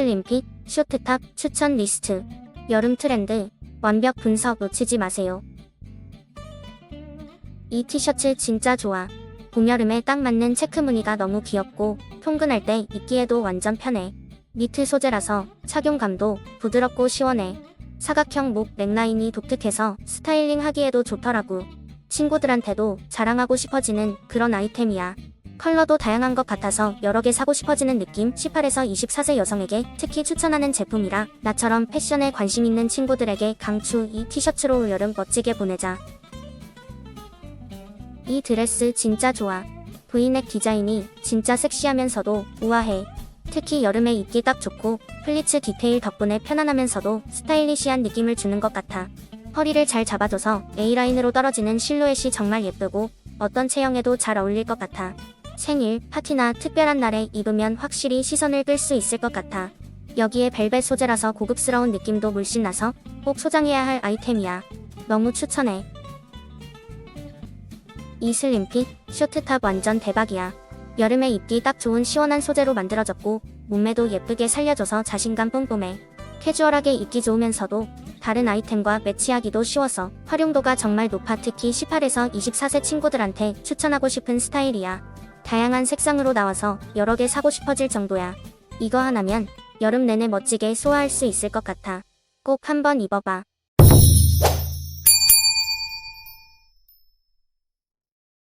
슬림핏, 쇼트탑 추천 리스트. 여름 트렌드. 완벽 분석 놓치지 마세요. 이 티셔츠 진짜 좋아. 봄, 여름에 딱 맞는 체크 무늬가 너무 귀엽고 통근할 때 입기에도 완전 편해. 니트 소재라서 착용감도 부드럽고 시원해. 사각형 목 넥라인이 독특해서 스타일링 하기에도 좋더라고. 친구들한테도 자랑하고 싶어지는 그런 아이템이야. 컬러도 다양한 것 같아서 여러 개 사고 싶어지는 느낌 18에서 24세 여성에게 특히 추천하는 제품이라 나처럼 패션에 관심 있는 친구들에게 강추 이 티셔츠로 올 여름 멋지게 보내자. 이 드레스 진짜 좋아. 브이넥 디자인이 진짜 섹시하면서도 우아해. 특히 여름에 입기 딱 좋고 플리츠 디테일 덕분에 편안하면서도 스타일리시한 느낌을 주는 것 같아. 허리를 잘 잡아줘서 A라인으로 떨어지는 실루엣이 정말 예쁘고 어떤 체형에도 잘 어울릴 것 같아. 생일, 파티나 특별한 날에 입으면 확실히 시선을 끌 수 있을 것 같아. 여기에 벨벳 소재라서 고급스러운 느낌도 물씬 나서 꼭 소장해야 할 아이템이야. 너무 추천해. 이 슬림핏, 쇼트탑 완전 대박이야. 여름에 입기 딱 좋은 시원한 소재로 만들어졌고 몸매도 예쁘게 살려줘서 자신감 뿜뿜해. 캐주얼하게 입기 좋으면서도 다른 아이템과 매치하기도 쉬워서 활용도가 정말 높아 특히 18에서 24세 친구들한테 추천하고 싶은 스타일이야. 다양한 색상으로 나와서 여러 개 사고 싶어질 정도야. 이거 하나면 여름 내내 멋지게 소화할 수 있을 것 같아. 꼭 한번 입어봐.